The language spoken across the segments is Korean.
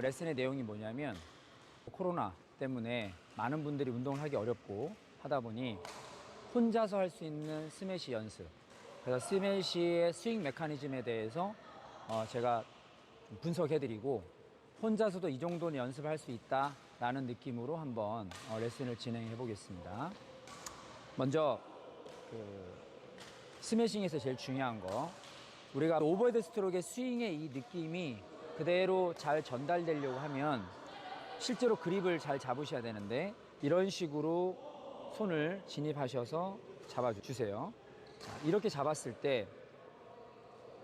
레슨의 내용이 뭐냐면 코로나 때문에 많은 분들이 운동을 하기 어렵고 하다 보니 혼자서 할 수 있는 스매시 연습. 그래서 스매시의 스윙 메커니즘에 대해서 어, 제가 분석해드리고 혼자서도 이 정도는 연습할 수 있다라는 느낌으로 한번 어, 레슨을 진행해 보겠습니다. 먼저 그 스매싱에서 제일 중요한 거 우리가 오버헤드 스트로크의 스윙의 이 느낌이 그대로 잘 전달되려고 하면 실제로 그립을 잘 잡으셔야 되는데 이런 식으로 손을 진입하셔서 잡아주세요. 자, 이렇게 잡았을 때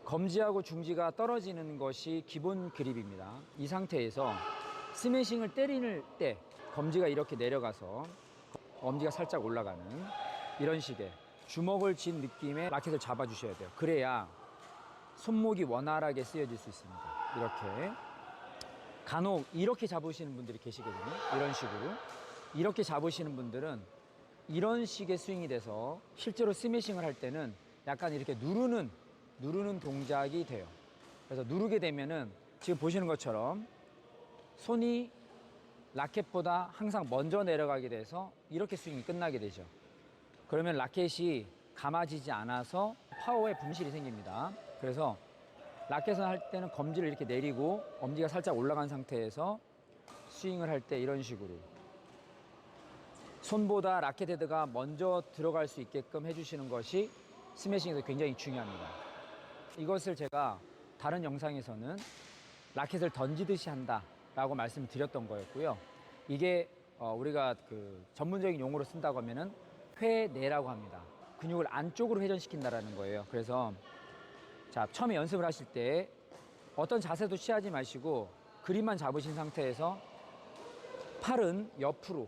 검지하고 중지가 떨어지는 것이 기본 그립입니다. 이 상태에서 스매싱을 때리는 때 검지가 이렇게 내려가서 엄지가 살짝 올라가는 이런 식의 주먹을 쥔 느낌의 라켓을 잡아주셔야 돼요. 그래야 손목이 원활하게 쓰여질 수 있습니다. 이렇게. 간혹 이렇게 잡으시는 분들이 계시거든요. 이런 식으로. 이렇게 잡으시는 분들은 이런 식의 스윙이 돼서 실제로 스매싱을 할 때는 약간 이렇게 누르는, 누르는 동작이 돼요. 그래서 누르게 되면은 지금 보시는 것처럼 손이 라켓보다 항상 먼저 내려가게 돼서 이렇게 스윙이 끝나게 되죠. 그러면 라켓이 감아지지 않아서 파워에 분실이 생깁니다. 그래서 라켓을 할 때는 검지를 이렇게 내리고 엄지가 살짝 올라간 상태에서 스윙을 할 때 이런 식으로 손보다 라켓 헤드가 먼저 들어갈 수 있게끔 해주시는 것이 스매싱에서 굉장히 중요합니다. 이것을 제가 다른 영상에서는 라켓을 던지듯이 한다라고 말씀을 드렸던 거였고요. 이게 어, 우리가 그 전문적인 용어로 쓴다고 하면은 회내라고 합니다. 근육을 안쪽으로 회전시킨다라는 거예요. 그래서 자 처음에 연습을 하실 때 어떤 자세도 취하지 마시고 그립만 잡으신 상태에서 팔은 옆으로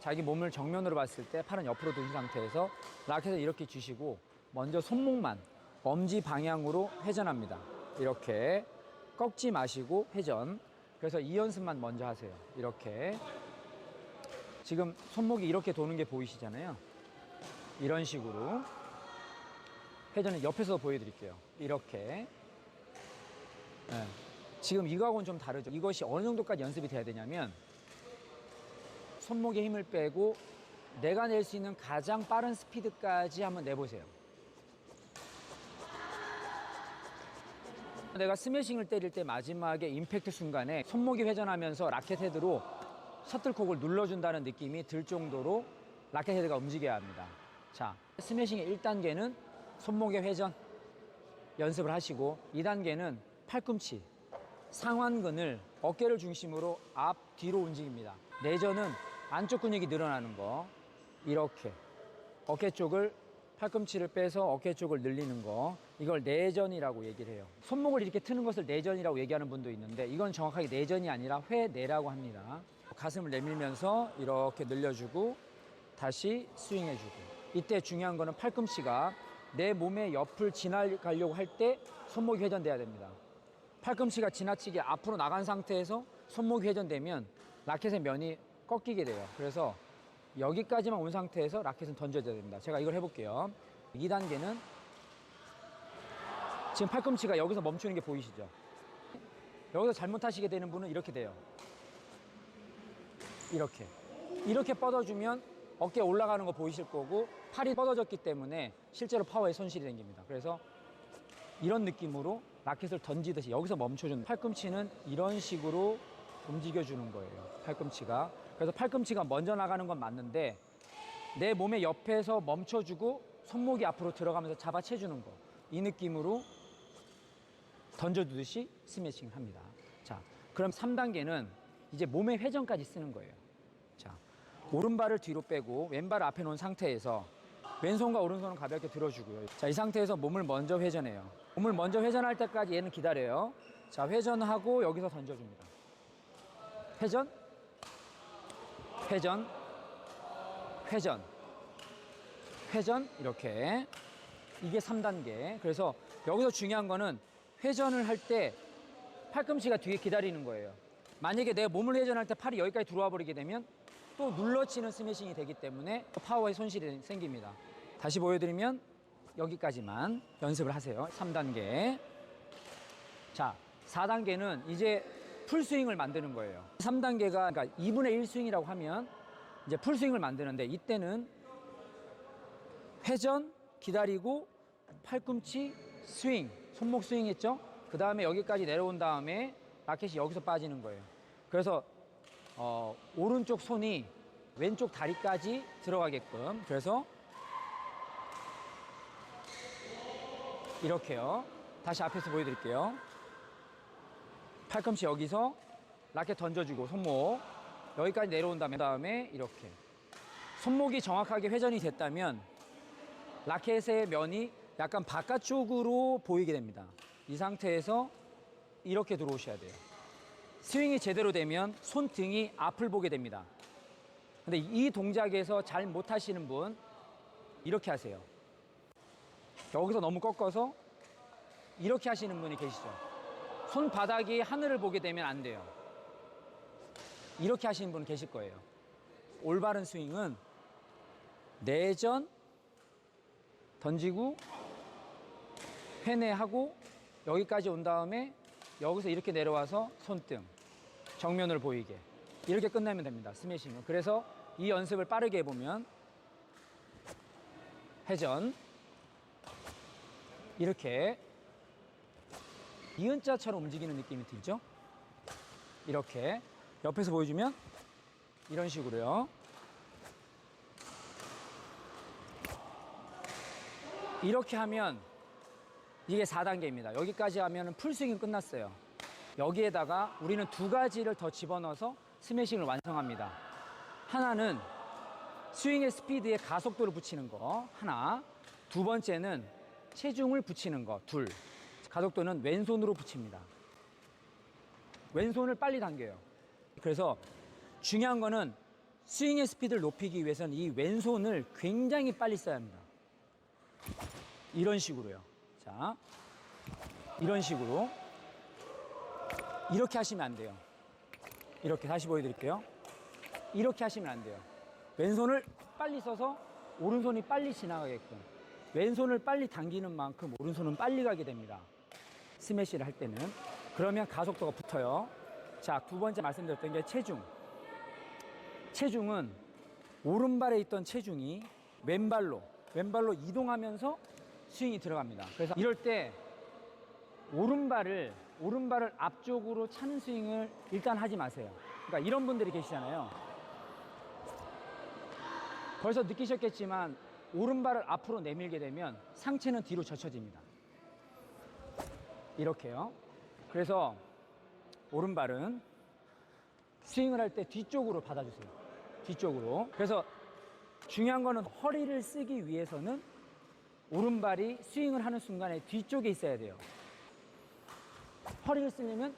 자기 몸을 정면으로 봤을 때 팔은 옆으로 두신 상태에서 라켓을 이렇게 주시고 먼저 손목만 엄지 방향으로 회전합니다. 이렇게 꺾지 마시고 회전. 그래서 이 연습만 먼저 하세요. 이렇게. 지금 손목이 이렇게 도는 게 보이시잖아요. 이런 식으로. 회전을 옆에서 보여드릴게요. 이렇게. 예. 지금 이거하고는 좀 다르죠. 이것이 어느 정도까지 연습이 돼야 되냐면 손목에 힘을 빼고 내가 낼 수 있는 가장 빠른 스피드까지 한번 내보세요. 내가 스매싱을 때릴 때 마지막에 임팩트 순간에 손목이 회전하면서 라켓 헤드로 셔틀콕을 눌러준다는 느낌이 들 정도로 라켓 헤드가 움직여야 합니다. 자, 스매싱의 1단계는 손목의 회전 연습을 하시고 2단계는 팔꿈치, 상완근을 어깨를 중심으로 앞, 뒤로 움직입니다. 내전은 안쪽 근육이 늘어나는 거. 이렇게. 어깨 쪽을 팔꿈치를 빼서 어깨 쪽을 늘리는 거. 이걸 내전이라고 얘기를 해요. 손목을 이렇게 트는 것을 내전이라고 얘기하는 분도 있는데 이건 정확하게 내전이 아니라 회내라고 합니다. 가슴을 내밀면서 이렇게 늘려주고 다시 스윙해주고. 이때 중요한 거는 팔꿈치가 내 몸의 옆을 지나가려고 할 때 손목이 회전돼야 됩니다. 팔꿈치가 지나치게 앞으로 나간 상태에서 손목이 회전되면 라켓의 면이 꺾이게 돼요. 그래서 여기까지만 온 상태에서 라켓은 던져줘야 됩니다. 제가 이걸 해볼게요. 2단계는 지금 팔꿈치가 여기서 멈추는 게 보이시죠? 여기서 잘못하시게 되는 분은 이렇게 돼요. 이렇게. 이렇게 뻗어주면 어깨 올라가는 거 보이실 거고 팔이 뻗어졌기 때문에 실제로 파워에 손실이 생깁니다. 그래서 이런 느낌으로 라켓을 던지듯이 여기서 멈춰준 팔꿈치는 이런 식으로 움직여주는 거예요. 팔꿈치가. 그래서 팔꿈치가 먼저 나가는 건 맞는데 내 몸의 옆에서 멈춰주고 손목이 앞으로 들어가면서 잡아채주는 거. 이 느낌으로 던져두듯이 스매싱을 합니다. 자, 그럼 3단계는 이제 몸의 회전까지 쓰는 거예요. 자, 오른발을 뒤로 빼고 왼발을 앞에 놓은 상태에서 왼손과 오른손은 가볍게 들어주고요. 자, 이 상태에서 몸을 먼저 회전해요. 몸을 먼저 회전할 때까지 얘는 기다려요. 자, 회전하고 여기서 던져줍니다. 회전, 회전, 회전, 회전, 이렇게. 이게 3단계. 그래서 여기서 중요한 거는 회전을 할 때 팔꿈치가 뒤에 기다리는 거예요. 만약에 내가 몸을 회전할 때 팔이 여기까지 들어와 버리게 되면 또 눌러치는 스매싱이 되기 때문에 파워에 손실이 생깁니다. 다시 보여드리면 여기까지만 연습을 하세요. 3단계. 자, 4단계는 이제 풀스윙을 만드는 거예요. 3단계가 그러니까 2분의 1 스윙이라고 하면 이제 풀스윙을 만드는데 이때는 회전 기다리고 팔꿈치 스윙, 손목 스윙 했죠? 그 다음에 여기까지 내려온 다음에 라켓이 여기서 빠지는 거예요. 그래서 어, 오른쪽 손이 왼쪽 다리까지 들어가게끔 그래서 이렇게요. 다시 앞에서 보여드릴게요. 팔꿈치 여기서 라켓 던져주고 손목 여기까지 내려온 다음에 다음에 이렇게 손목이 정확하게 회전이 됐다면 라켓의 면이 약간 바깥쪽으로 보이게 됩니다. 이 상태에서 이렇게 들어오셔야 돼요. 스윙이 제대로 되면 손등이 앞을 보게 됩니다. 근데 이 동작에서 잘 못하시는 분 이렇게 하세요. 여기서 너무 꺾어서 이렇게 하시는 분이 계시죠. 손바닥이 하늘을 보게 되면 안 돼요. 이렇게 하시는 분 계실 거예요. 올바른 스윙은 내전 던지고 회내하고 여기까지 온 다음에 여기서 이렇게 내려와서 손등 정면을 보이게 이렇게 끝내면 됩니다. 스매싱은. 그래서 이 연습을 빠르게 해보면 회전 이렇게 이은자처럼 움직이는 느낌이 들죠? 이렇게 옆에서 보여주면 이런 식으로요. 이렇게 하면 이게 4단계입니다. 여기까지 하면 풀스윙이 끝났어요. 여기에다가 우리는 두 가지를 더 집어넣어서 스매싱을 완성합니다. 하나는 스윙의 스피드에 가속도를 붙이는 거 하나. 두 번째는 체중을 붙이는 거 둘. 가속도는 왼손으로 붙입니다. 왼손을 빨리 당겨요. 그래서 중요한 거는 스윙의 스피드를 높이기 위해서는 이 왼손을 굉장히 빨리 써야 합니다. 이런 식으로요. 자, 이런 식으로. 이렇게 하시면 안 돼요. 이렇게 다시 보여드릴게요. 이렇게 하시면 안 돼요. 왼손을 빨리 써서 오른손이 빨리 지나가게끔. 왼손을 빨리 당기는 만큼 오른손은 빨리 가게 됩니다. 스매시를 할 때는. 그러면 가속도가 붙어요. 자, 두 번째 말씀드렸던 게 체중. 체중은 오른발에 있던 체중이 왼발로, 왼발로 이동하면서 스윙이 들어갑니다. 그래서 이럴 때 오른발을, 오른발을 앞쪽으로 차는 스윙을 일단 하지 마세요. 그러니까 이런 분들이 계시잖아요. 벌써 느끼셨겠지만 오른발을 앞으로 내밀게 되면 상체는 뒤로 젖혀집니다. 이렇게요. 그래서 오른발은 스윙을 할 때 뒤쪽으로 받아주세요. 뒤쪽으로. 그래서 중요한 거는 허리를 쓰기 위해서는 오른발이 스윙을 하는 순간에 뒤쪽에 있어야 돼요. 허리를 쓰려면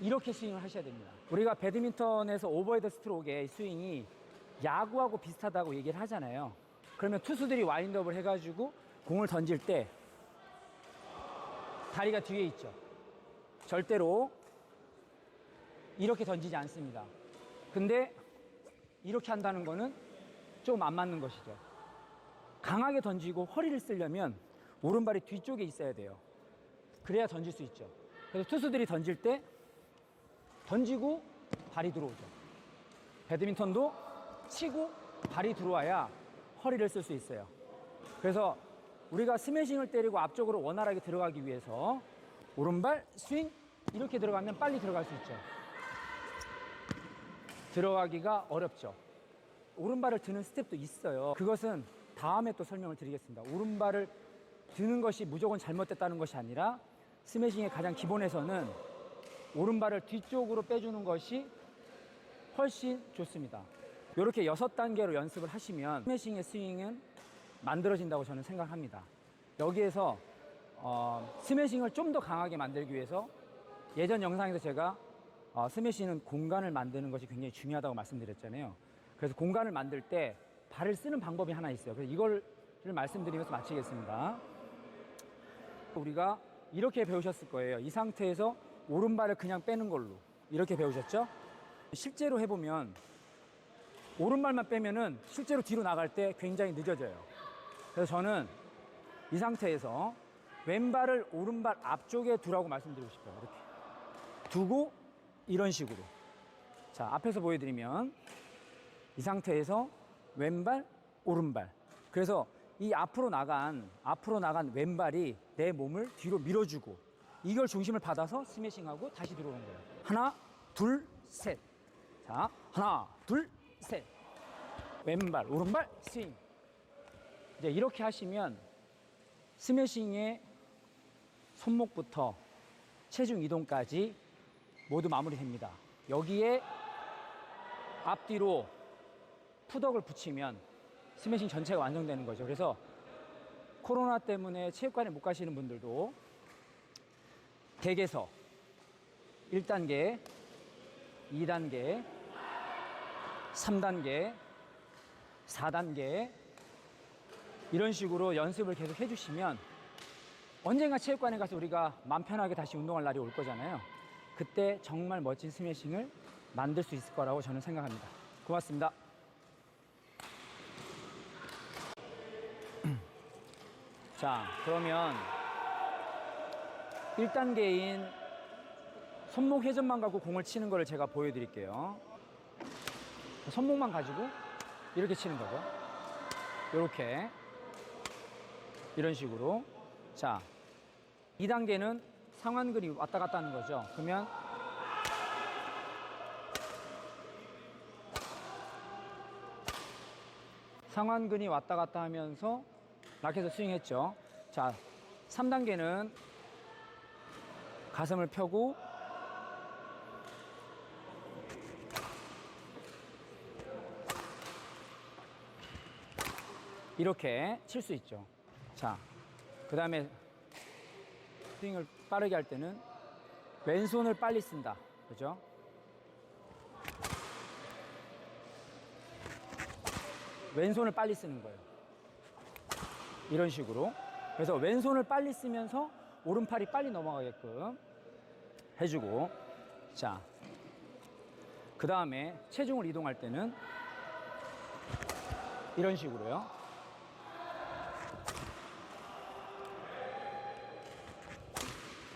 이렇게 스윙을 하셔야 됩니다. 우리가 배드민턴에서 오버헤드 스트로크의 스윙이 야구하고 비슷하다고 얘기를 하잖아요. 그러면 투수들이 와인드업을 해가지고 공을 던질 때 다리가 뒤에 있죠. 절대로 이렇게 던지지 않습니다. 근데 이렇게 한다는 거는 조금 안 맞는 것이죠. 강하게 던지고 허리를 쓰려면 오른발이 뒤쪽에 있어야 돼요. 그래야 던질 수 있죠. 그래서 투수들이 던질 때 던지고 발이 들어오죠. 배드민턴도 치고 발이 들어와야 허리를 쓸 수 있어요. 그래서 우리가 스매싱을 때리고 앞쪽으로 원활하게 들어가기 위해서 오른발 스윙 이렇게 들어가면 빨리 들어갈 수 있죠. 들어가기가 어렵죠. 오른발을 드는 스텝도 있어요. 그것은 다음에 또 설명을 드리겠습니다. 오른발을 드는 것이 무조건 잘못됐다는 것이 아니라 스매싱의 가장 기본에서는 오른발을 뒤쪽으로 빼주는 것이 훨씬 좋습니다. 이렇게 여섯 단계로 연습을 하시면 스매싱의 스윙은 만들어진다고 저는 생각합니다. 여기에서 어, 스매싱을 좀 더 강하게 만들기 위해서 예전 영상에서 제가 어, 스매싱은 공간을 만드는 것이 굉장히 중요하다고 말씀드렸잖아요. 그래서 공간을 만들 때 발을 쓰는 방법이 하나 있어요. 그래서 이걸 말씀드리면서 마치겠습니다. 우리가 이렇게 배우셨을 거예요. 이 상태에서 오른발을 그냥 빼는 걸로 이렇게 배우셨죠? 실제로 해보면 오른발만 빼면은 실제로 뒤로 나갈 때 굉장히 늦어져요. 그래서 저는 이 상태에서 왼발을 오른발 앞쪽에 두라고 말씀드리고 싶어요. 이렇게 두고 이런 식으로. 자, 앞에서 보여드리면 이 상태에서 왼발, 오른발. 그래서 이 앞으로 나간, 앞으로 나간 왼발이 내 몸을 뒤로 밀어주고 이걸 중심을 받아서 스매싱하고 다시 들어오는 거예요. 하나, 둘, 셋. 자, 하나, 둘, 셋. 왼발, 오른발, 스윙. 이제 이렇게 하시면 스매싱의 손목부터 체중 이동까지 모두 마무리됩니다. 여기에 앞뒤로 푸덕을 붙이면 스매싱 전체가 완성되는 거죠. 그래서 코로나 때문에 체육관에 못 가시는 분들도 댁에서 1단계, 2단계, 3단계, 4단계 이런 식으로 연습을 계속 해주시면 언젠가 체육관에 가서 우리가 마음 편하게 다시 운동할 날이 올 거잖아요. 그때 정말 멋진 스매싱을 만들 수 있을 거라고 저는 생각합니다. 고맙습니다. 자, 그러면 1단계인 손목 회전만 갖고 공을 치는 거를 제가 보여드릴게요. 손목만 가지고 이렇게 치는 거죠. 이렇게. 이런 식으로. 자, 2단계는 상완근이 왔다 갔다 하는 거죠. 그러면 상완근이 왔다 갔다 하면서 라켓을 스윙했죠. 자, 3단계는 가슴을 펴고 이렇게 칠 수 있죠. 자, 그 다음에 스윙을 빠르게 할 때는 왼손을 빨리 쓴다. 그죠? 왼손을 빨리 쓰는 거예요. 이런 식으로. 그래서 왼손을 빨리 쓰면서 오른팔이 빨리 넘어가게끔 해주고. 자. 그 다음에 체중을 이동할 때는 이런 식으로요.